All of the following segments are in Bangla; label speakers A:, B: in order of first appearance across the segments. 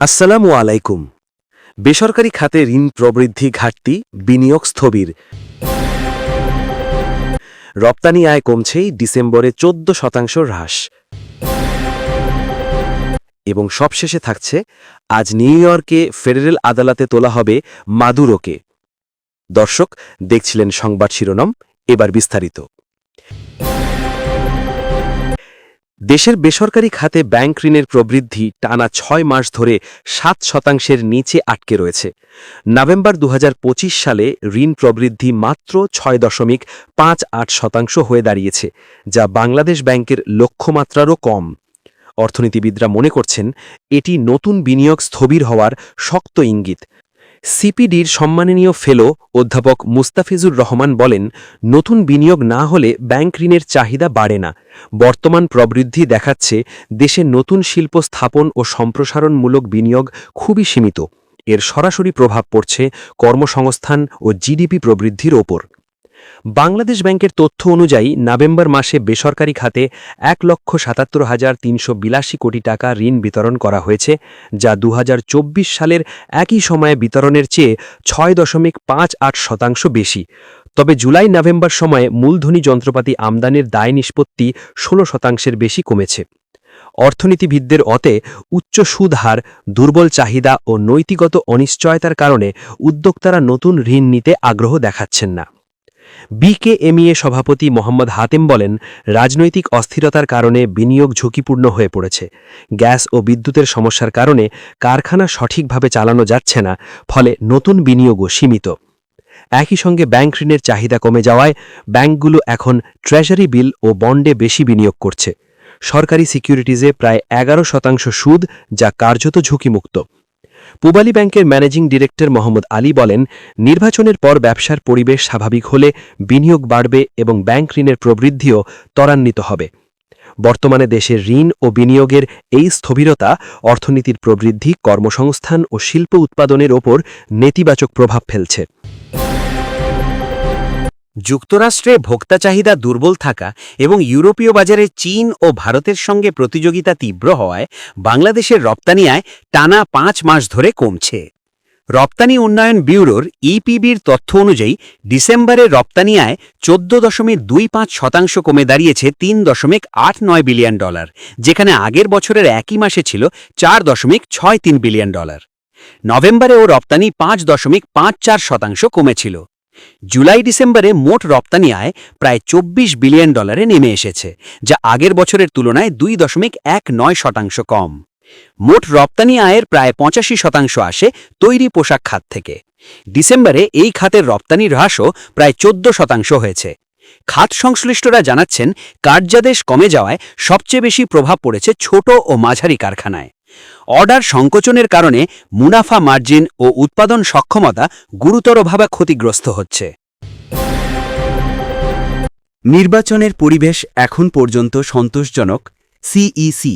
A: আসসালামু আলাইকুম। বেসরকারি খাতে ঋণ প্রবৃদ্ধি ঘাটতি, বিনিয়োগ স্থবির। রপ্তানি আয় কমছেই ডিসেম্বরে চোদ্দ শতাংশ হ্রাস। এবং সবশেষে থাকছে, আজ নিউ ইয়র্কে ফেডারেল আদালতে তোলা হবে মাদুরোকে। দর্শক, দেখছিলেন সংবাদ শিরোনাম, এবার বিস্তারিত। দেশের বেসরকারি খাতে ব্যাংক ঋণের প্রবৃদ্ধি টানা ছয় মাস ধরে সাত শতাংশের নিচে আটকে রয়েছে। নভেম্বর দু হাজার পঁচিশ সালে ঋণ প্রবৃদ্ধি মাত্র ছয় দশমিক পাঁচ আট শতাংশ হয়ে দাঁড়িয়েছে, যা বাংলাদেশ ব্যাংকের লক্ষ্যমাত্রারও কম। অর্থনীতিবিদরা মনে করছেন, এটি নতুন বিনিয়োগ স্থবির হওয়ার শক্ত ইঙ্গিত। সিপিডির সম্মাননীয় ফেলো অধ্যাপক মুস্তাফিজুর রহমান বলেন, নতুন বিনিয়োগ না হলে ব্যাংক ঋণের চাহিদা বাড়ে না। বর্তমান প্রবৃদ্ধি দেখাচ্ছে দেশে নতুন শিল্প স্থাপন ও সম্প্রসারণমূলক বিনিয়োগ খুবই সীমিত। এর সরাসরি প্রভাব পড়ছে কর্মসংস্থান ও জিডিপি প্রবৃদ্ধির ওপর। বাংলাদেশ ব্যাংকের তথ্য অনুযায়ী নভেম্বর মাসে বেসরকারি খাতে এক লক্ষ সাতাত্তর হাজার তিনশো বিলাসী কোটি টাকা ঋণ বিতরণ করা হয়েছে, যা দু হাজার চব্বিশ সালের একই সময়ে বিতরণের চেয়ে ছয় দশমিক পাঁচ আট শতাংশ বেশি। তবে জুলাই নভেম্বর সময়ে মূলধনী যন্ত্রপাতি আমদানির দায় নিষ্পত্তি ষোলো শতাংশের বেশি কমেছে। অর্থনীতিবিদদের অতে উচ্চ সুদ হার, দুর্বল চাহিদা ও নৈতিগত অনিশ্চয়তার কারণে উদ্যোক্তারা নতুন ঋণ নিতে আগ্রহ দেখাচ্ছেন না। বিকেএমইএ সভাপতি মোহাম্মদ হাতেম বলেন, রাজনৈতিক অস্থিরতার কারণে বিনিয়োগ ঝুঁকিপূর্ণ হয়ে পড়েছে। গ্যাস ও বিদ্যুতের সমস্যার কারণে কারখানা সঠিকভাবে চালানো যাচ্ছে না, ফলে নতুন বিনিয়োগও সীমিত। একই সঙ্গে ব্যাংক ঋণের চাহিদা কমে যাওয়ায় ব্যাংকগুলো এখন ট্রেজারি বিল ও বন্ডে বেশি বিনিয়োগ করছে। সরকারি সিকিউরিটিজে প্রায় এগারো শতাংশ সুদ, যা কার্যত ঝুঁকিমুক্ত। পূবালী ব্যাংকের ম্যানেজিং ডিরেক্টর মোহাম্মদ আলী বলেন, নির্বাচনের পর ব্যবসার পরিবেশ স্বাভাবিক হলে বিনিয়োগ বাড়বে এবং ব্যাংক ঋণের প্রবৃদ্ধিও ত্বরান্বিত হবে। বর্তমানে দেশের ঋণ ও বিনিয়োগের এই স্থবিরতা অর্থনীতির প্রবৃদ্ধি, কর্মসংস্থান ও শিল্প উৎপাদনের ওপর নেতিবাচক প্রভাব ফেলছে।
B: যুক্তরাষ্ট্রে ভোক্তা চাহিদা দুর্বল থাকা এবং ইউরোপীয় বাজারে চীন ও ভারতের সঙ্গে প্রতিযোগিতা তীব্র হওয়ায় বাংলাদেশের রপ্তানি আয় টানা পাঁচ মাস ধরে কমছে। রপ্তানি উন্নয়ন ব্যুরোর ইপিবির তথ্য অনুযায়ী ডিসেম্বরে রপ্তানি আয় চোদ্দ দশমিক দুই পাঁচ শতাংশ কমে দাঁড়িয়েছে তিন দশমিক আট নয় বিলিয়ন ডলার, যেখানে আগের বছরের একই মাসে ছিল চার দশমিক ছয় তিন বিলিয়ন ডলার। নভেম্বরে ও রপ্তানি পাঁচ দশমিক পাঁচ চার শতাংশ কমেছিল। জুলাই ডিসেম্বরে মোট রপ্তানি আয় প্রায় চব্বিশ বিলিয়ন ডলারে নেমে এসেছে, যা আগের বছরের তুলনায় দুই দশমিক এক নয় শতাংশ কম। মোট রপ্তানি আয়ের প্রায় পঁচাশি শতাংশ আসে তৈরি পোশাক খাত থেকে। ডিসেম্বরে এই খাতের রপ্তানি হ্রাসও প্রায় চোদ্দ শতাংশ হয়েছে। খাত সংশ্লিষ্টরা জানাচ্ছেন, কার্যাদেশ কমে যাওয়ায় সবচেয়ে বেশি প্রভাব পড়েছে ছোট ও মাঝারি কারখানায়। অর্ডার সংকোচনের কারণে মুনাফা মার্জিন ও উৎপাদন সক্ষমতা গুরুতরভাবে ক্ষতিগ্রস্ত হচ্ছে। নির্বাচনের পরিবেশ এখন পর্যন্ত সন্তোষজনক, সিইসি।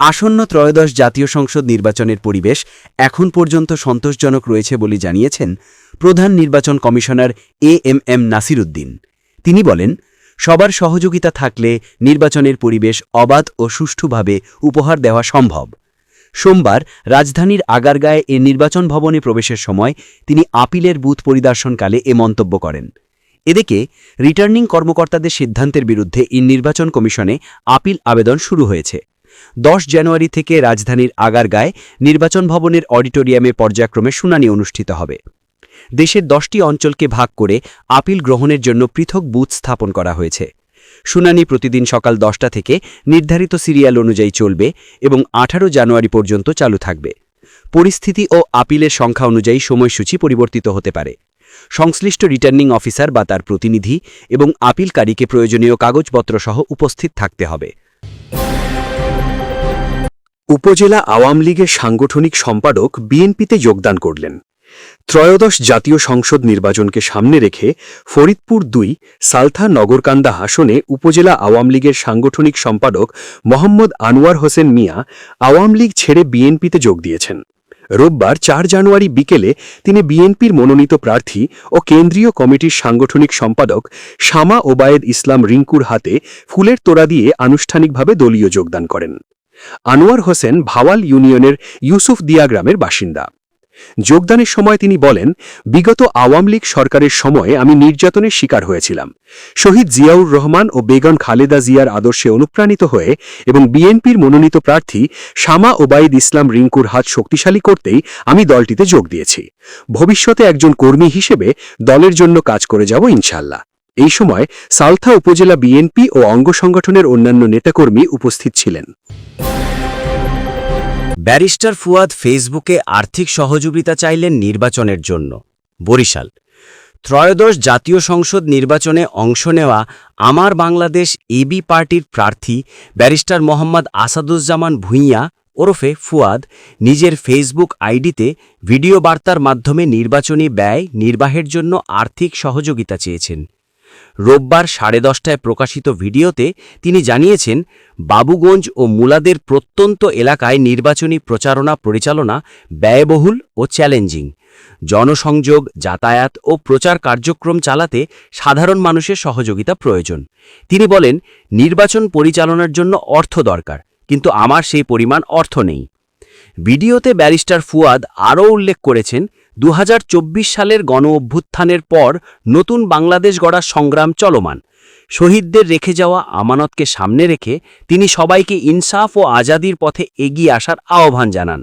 B: আসন্ন ত্রয়োদশ জাতীয় সংসদ নির্বাচনের পরিবেশ এখন পর্যন্ত সন্তোষজনক রয়েছে বলে জানিয়েছেন প্রধান নির্বাচন commissioner A M M Nasiruddin. তিনি বলেন, সবার সহযোগিতা থাকলে নির্বাচনের পরিবেশ অবাধ ও সুষ্ঠুভাবে উপহার দেওয়া সম্ভব। সোমবার রাজধানীর আগারগাঁয়ে এ নির্বাচন ভবনে প্রবেশের সময় তিনি আপিলের বুথ পরিদর্শনকালে এ মন্তব্য করেন। এদিকে রিটার্নিং কর্মকর্তাদের সিদ্ধান্তের বিরুদ্ধে এই নির্বাচন কমিশনে আপিল আবেদন শুরু হয়েছে। দশ জানুয়ারি থেকে রাজধানীর আগারগাঁয়ে নির্বাচন ভবনের অডিটোরিয়ামে পর্যায়ক্রমে শুনানি অনুষ্ঠিত হবে। দেশের দশটি অঞ্চলকে ভাগ করে আপিল গ্রহণের জন্য পৃথক বুথ স্থাপন করা হয়েছে। শুনানি প্রতিদিন সকাল দশটা থেকে নির্ধারিত সিরিয়াল অনুযায়ী চলবে এবং আঠারো জানুয়ারি পর্যন্ত চালু থাকবে। পরিস্থিতি ও আপিলের সংখ্যা অনুযায়ী সময়সূচি পরিবর্তিত হতে পারে। সংশ্লিষ্ট রিটার্নিং অফিসার বা তার প্রতিনিধি এবং আপিলকারীকে প্রয়োজনীয় কাগজপত্র সহ উপস্থিত থাকতে হবে।
A: উপজেলা আওয়ামী লীগের সাংগঠনিক সম্পাদক বিএনপিতে যোগদান করলেন। ত্রয়োদশ জাতীয় সংসদ নির্বাচনকে সামনে রেখে ফরিদপুর দুই, সালথা নগরকান্দা আসনে উপজেলা আওয়ামী লীগের সাংগঠনিক সম্পাদক মোহাম্মদ আনোয়ার হোসেন মিয়া আওয়ামী লীগ ছেড়ে বিএনপিতে যোগ দিয়েছেন। রোববার চার জানুয়ারি বিকেলে তিনি বিএনপির মনোনীত প্রার্থী ও কেন্দ্রীয় কমিটির সাংগঠনিক সম্পাদক শামা ওবায়েদ ইসলাম রিঙ্কুর হাতে ফুলের তোড়া দিয়ে আনুষ্ঠানিকভাবে দলীয় যোগদান করেন।
C: আনোয়ার হোসেন ভাওয়াল ইউনিয়নের ইউসুফ দিয়া গ্রামের বাসিন্দা। যোগদানের সময় তিনি বলেন, বিগত আওয়ামী লীগ সরকারের সময়ে আমি নির্যাতনের শিকার হয়েছিলাম। শহীদ জিয়াউর রহমান ও বেগম খালেদা জিয়ার আদর্শে অনুপ্রাণিত হয়ে এবং বিএনপির মনোনীত প্রার্থী শামা ওবায়দ ইসলাম রিঙ্কুর হাত শক্তিশালী করতেই আমি দলটিতে যোগ দিয়েছি। ভবিষ্যতে একজন কর্মী হিসেবে দলের জন্য কাজ করে যাব ইনশাল্লাহ এই সময় সালথা উপজেলা বিএনপি ও অঙ্গ সংগঠনের অন্যান্য নেতাকর্মী উপস্থিত ছিলেন।
B: ব্যারিস্টার ফুয়াদ ফেসবুকে আর্থিক সহযোগিতা চাইলেন নির্বাচনের জন্য। বরিশাল। ত্রয়োদশ জাতীয় সংসদ নির্বাচনে অংশ নেওয়া আমার বাংলাদেশ এবি পার্টির প্রার্থী ব্যারিস্টার মোহাম্মদ আসাদুজ্জামান ভূঁইয়া ওরফে ফুয়াদ নিজের ফেসবুক আইডিতে ভিডিও বার্তার মাধ্যমে নির্বাচনী ব্যয় নির্বাহের জন্য আর্থিক সহযোগিতা চেয়েছেন। রোববার সাড়ে দশটায় প্রকাশিত ভিডিওতে তিনি জানিয়েছেন, বাবুগঞ্জ ও মুলাদের প্রত্যন্ত এলাকায় নির্বাচনী প্রচারণা পরিচালনা ব্যয়বহুল ও চ্যালেঞ্জিং। জনসংযোগ, যাতায়াত ও প্রচার কার্যক্রম চালাতে সাধারণ মানুষের সহযোগিতা প্রয়োজন। তিনি বলেন, নির্বাচন পরিচালনার জন্য অর্থ দরকার, কিন্তু আমার সেই পরিমাণ অর্থ নেই। ভিডিওতে ব্যারিস্টার ফুয়াদ আরও উল্লেখ করেছেন দু হাজার চব্বিশ সালের গণ অভ্যুত্থানের পর নতুন বাংলাদেশ গড়ার সংগ্রাম চলমান। শহীদদের রেখে যাওয়া আমানতকে সামনে রেখে তিনি সবাইকে ইনসাফ ও আজাদির পথে এগিয়ে আসার আহ্বান জানান।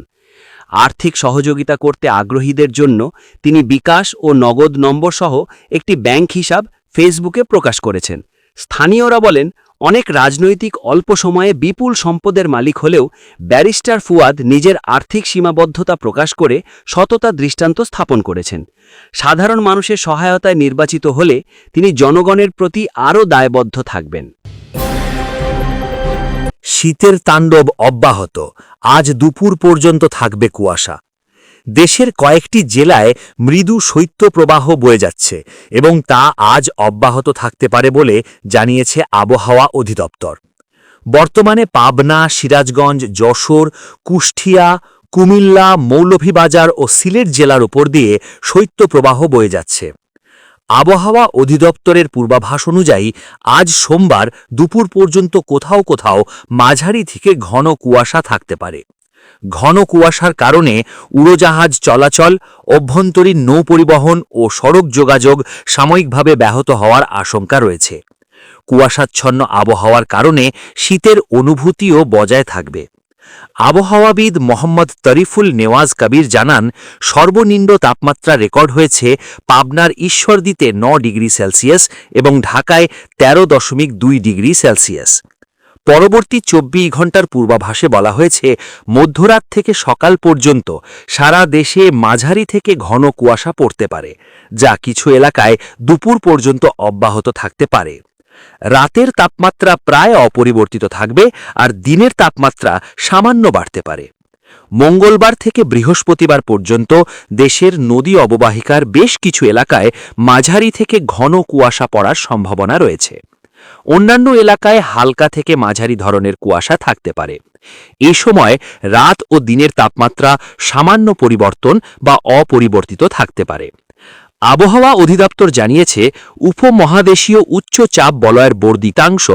B: আর্থিক সহযোগিতা করতে আগ্রহীদের জন্য তিনি বিকাশ ও নগদ নম্বর সহ একটি ব্যাংক হিসাব ফেসবুকে প্রকাশ করেছেন। স্থানীয়রা বলেন অনেক রাজনৈতিক অল্প সময়ে বিপুল সম্পদের মালিক হলেও ব্যারিস্টার ফুয়াদ নিজের আর্থিক সীমাবদ্ধতা প্রকাশ করে সততা দৃষ্টান্ত স্থাপন করেছেন। সাধারণ মানুষের সহায়তায় নির্বাচিত হলে তিনি জনগণের প্রতি আরও দায়বদ্ধ থাকবেন।
A: শীতের তাণ্ডব অব্যাহত। আজ দুপুর পর্যন্ত থাকবে কুয়াশা। দেশের কয়েকটি জেলায় মৃদু শৈত্যপ্রবাহ বয়ে যাচ্ছে এবং তা আজ অব্যাহত থাকতে পারে বলে জানিয়েছে আবহাওয়া অধিদপ্তর। বর্তমানে পাবনা, সিরাজগঞ্জ, যশোর, কুষ্টিয়া, কুমিল্লা, মৌলভীবাজার ও সিলেট জেলার উপর দিয়ে শৈত্যপ্রবাহ বয়ে যাচ্ছে। আবহাওয়া অধিদপ্তরের পূর্বাভাস অনুযায়ী আজ সোমবার দুপুর পর্যন্ত কোথাও কোথাও মাঝারি থেকে ঘন কুয়াশা থাকতে পারে। ঘন কুয়াশার কারণে উড়োজাহাজ চলাচল, অভ্যন্তরীণ নৌ পরিবহন ও সড়ক যোগাযোগ সাময়িকভাবে ব্যাহত হওয়ার আশঙ্কা রয়েছে। কুয়াশাচ্ছন্ন আবহাওয়ার কারণে শীতের অনুভূতিও বজায় থাকবে। আবহাওয়াবিদ মোহাম্মদ তরিফুল নেওয়াজ কবির জানান, সর্বনিম্ন তাপমাত্রা রেকর্ড হয়েছে পাবনার ঈশ্বরদীতে ন ডিগ্রি সেলসিয়াস এবং ঢাকায় তেরো দশমিক দুই ডিগ্রি সেলসিয়াস। পরবর্তী চব্বিশ ঘণ্টার পূর্বাভাসে বলা হয়েছে, মধ্যরাত থেকে সকাল পর্যন্ত সারা দেশে মাঝারি থেকে ঘন কুয়াশা পড়তে পারে, যা কিছু এলাকায় দুপুর পর্যন্ত অব্যাহত থাকতে পারে। রাতের তাপমাত্রা প্রায় অপরিবর্তিত থাকবে আর দিনের তাপমাত্রা সামান্য বাড়তে পারে। মঙ্গলবার থেকে বৃহস্পতিবার পর্যন্ত দেশের নদী অববাহিকার বেশ কিছু এলাকায় মাঝারি থেকে ঘন কুয়াশা পড়ার সম্ভাবনা রয়েছে। অন্যান্য এলাকায় হালকা থেকে মাঝারি ধরনের কুয়াশা থাকতে পারে। এই সময় রাত ও দিনের তাপমাত্রা সামান্য পরিবর্তন বা অপরিবর্তিত থাকতে পারে। আবহাওয়া অধিদপ্তর জানিয়েছে, উপমহাদেশীয় উচ্চ চাপ বলয়ের বর্ধিতাংশ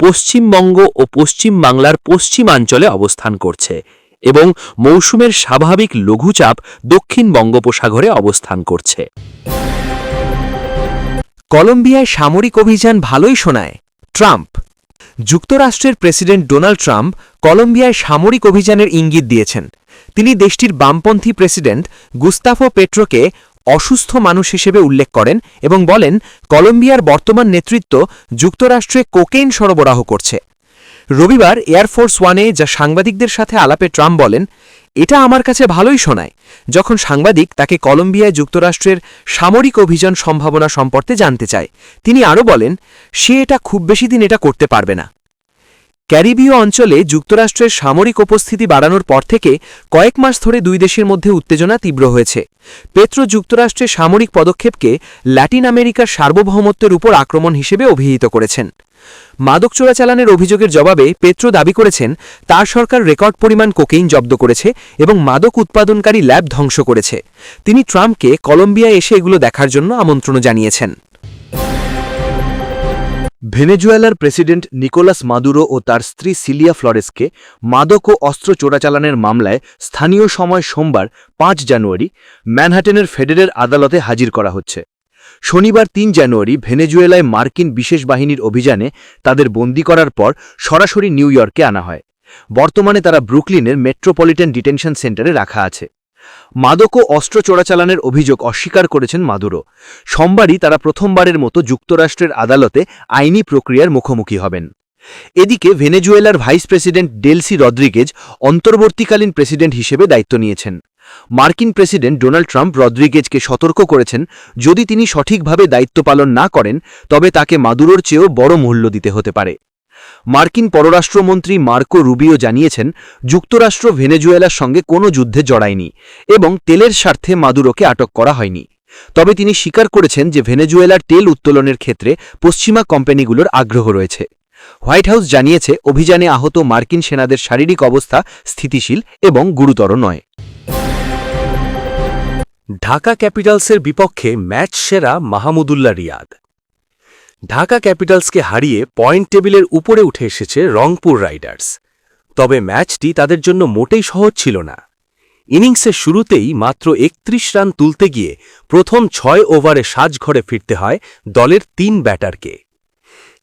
A: পশ্চিমবঙ্গ ও পশ্চিম বাংলার পশ্চিমাঞ্চলে অবস্থান করছে এবং মৌসুমের স্বাভাবিক লঘুচাপ দক্ষিণ বঙ্গোপসাগরে অবস্থান করছে।
D: কলম্বিয়ায় সামরিক অভিযান ভালোই শোনায় ট্রাম্প। যুক্তরাষ্ট্রের প্রেসিডেন্ট ডোনাল্ড ট্রাম্প কলম্বিয়ায় সামরিক অভিযানের ইঙ্গিত দিয়েছেন। তিনি দেশটির বামপন্থী প্রেসিডেন্ট গুস্তাফো পেট্রোকে অসুস্থ মানুষ হিসেবে উল্লেখ করেন এবং বলেন, কলম্বিয়ার বর্তমান নেতৃত্ব যুক্তরাষ্ট্রে কোকেইন সরবরাহ করছে। রবিবার এয়ারফোর্স ওয়ানে যা সাংবাদিকদের সাথে আলাপে ট্রাম্প বলেন এটা আমার কাছে ভালোই শোনায়, যখন সাংবাদিক তাকে কলম্বিয়ায় যুক্তরাষ্ট্রের সামরিক অভিযান সম্ভাবনা সম্পর্কে জানতে চায়। তিনি আরও বলেন, সে এটা খুব বেশি দিন এটা করতে পারবে না। ক্যারিবীয় অঞ্চলে যুক্তরাষ্ট্রের সামরিক উপস্থিতি বাড়ানোর পর থেকে কয়েক মাস ধরে দুই দেশের মধ্যে উত্তেজনা তীব্র হয়েছে। পেত্রো যুক্তরাষ্ট্রের সামরিক পদক্ষেপকে ল্যাটিন আমেরিকার সার্বভৌমত্বের উপর আক্রমণ হিসেবে অভিহিত করেছেন। মাদক চোরাচালানের অভিযোগের জবাবে পেত্রো দাবি করেছেন, তার সরকার রেকর্ড পরিমাণ কোকেইন জব্দ করেছে এবং মাদক উৎপাদনকারী ল্যাব ধ্বংস করেছে। তিনি ট্রাম্পকে কলম্বিয়ায় এসে এগুলো দেখার জন্য আমন্ত্রণ জানিয়েছেন।
B: ভেনেজুয়েলার প্রেসিডেন্ট নিকোলাস মাদুরো ও তার স্ত্রী সিলিয়া ফ্লরেসকে মাদক ও অস্ত্র চোরাচালানের মামলায় স্থানীয় সময় সোমবার পাঁচ জানুয়ারি ম্যানহাটেনের ফেডারেল আদালতে হাজির করা হচ্ছে। শনিবার তিন জানুয়ারি ভেনেজুয়েলায় মার্কিন বিশেষ বাহিনীর অভিযানে তাদের বন্দি করার পর সরাসরি নিউ ইয়র্কে আনা হয়। বর্তমানে তারা ব্রুকলিনের মেট্রোপলিটন ডিটেনশন সেন্টারে রাখা আছে। মাদক ও অস্ত্র চোরাচালানের অভিযোগ অস্বীকার করেছেন মাদুরো। সোমবারই তারা প্রথমবারের মতো যুক্তরাষ্ট্রের আদালতে আইনি প্রক্রিয়ার মুখোমুখি হবেন। এদিকে ভেনেজুয়েলার ভাইস প্রেসিডেন্ট ডেলসি রদ্রিগেজ অন্তর্বর্তীকালীন প্রেসিডেন্ট হিসেবে দায়িত্ব নিয়েছেন। মার্কিন প্রেসিডেন্ট ডোনাল্ড ট্রাম্প রদ্রিগেজকে সতর্ক করেছেন, যদি তিনি সঠিকভাবে দায়িত্ব পালন না করেন, তবে তাকে মাদুরোর চেয়েও বড় মূল্য দিতে হতে পারে। মার্কিন পররাষ্ট্রমন্ত্রী মার্কো রুবিও জানিয়েছেন, যুক্তরাষ্ট্র ভেনেজুয়েলার সঙ্গে কোনো যুদ্ধে জড়ায়নি এবং তেলের স্বার্থে মাদুরোকে আটক করা হয়নি। তবে তিনি স্বীকার করেছেন যে ভেনেজুয়েলার তেল উত্তোলনের ক্ষেত্রে পশ্চিমা কোম্পানিগুলোর আগ্রহ রয়েছে। হোয়াইট হাউস জানিয়েছে, অভিযানে আহত মার্কিন সেনাদের শারীরিক অবস্থা স্থিতিশীল এবং গুরুতর নয়।
E: ঢাকা ক্যাপিটালসের বিপক্ষে ম্যাচ সেরা মাহমুদুল্লাহ রিয়াদ। ঢাকা ক্যাপিটালসকে হারিয়ে পয়েন্ট টেবিলের উপরে উঠে এসেছে রংপুর রাইডার্স। তবে ম্যাচটি তাদের জন্য মোটেই সহজ ছিল না। ইনিংসের শুরুতেই মাত্র একত্রিশ রান তুলতে গিয়ে প্রথম ছয় ওভারে সাজঘরে ফিরতে হয় দলের তিন ব্যাটারকে।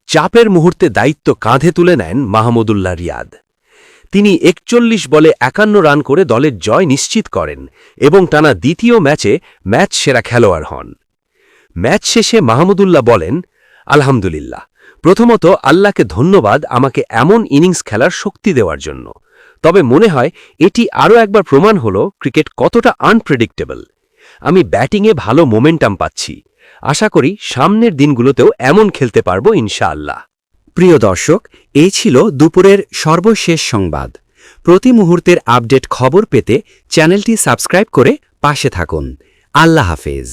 E: চাপের মুহূর্তে দায়িত্ব কাঁধে তুলে নেন মাহমুদুল্লাহ রিয়াদ। তিনি একচল্লিশ বলে একান্ন রান করে দলের জয় নিশ্চিত করেন এবং টানা দ্বিতীয় ম্যাচে ম্যাচ সেরা খেলোয়াড় হন। ম্যাচ শেষে মাহমুদুল্লাহ বলেন আলহামদুলিল্লাহ। প্রথমত, আল্লাহকে ধন্যবাদ আমাকে এমন ইনিংস খেলার শক্তি দেওয়ার জন্য। তবে মনে হয়, এটি আরও একবার প্রমাণ হল, ক্রিকেট কতটা আনপ্রেডিক্টেবল আমি ব্যাটিংয়ে ভালো মোমেন্টাম পাচ্ছি। আশা করি, সামনের দিনগুলোতেও এমন খেলতে পারব, ইনশাআল্লাহ।
F: প্রিয় দর্শক, এই ছিল দুপুরের সর্বশেষ সংবাদ। প্রতি মুহূর্তের আপডেট খবর পেতে চ্যানেলটি সাবস্ক্রাইব করে পাশে থাকুন। আল্লাহ হাফেজ।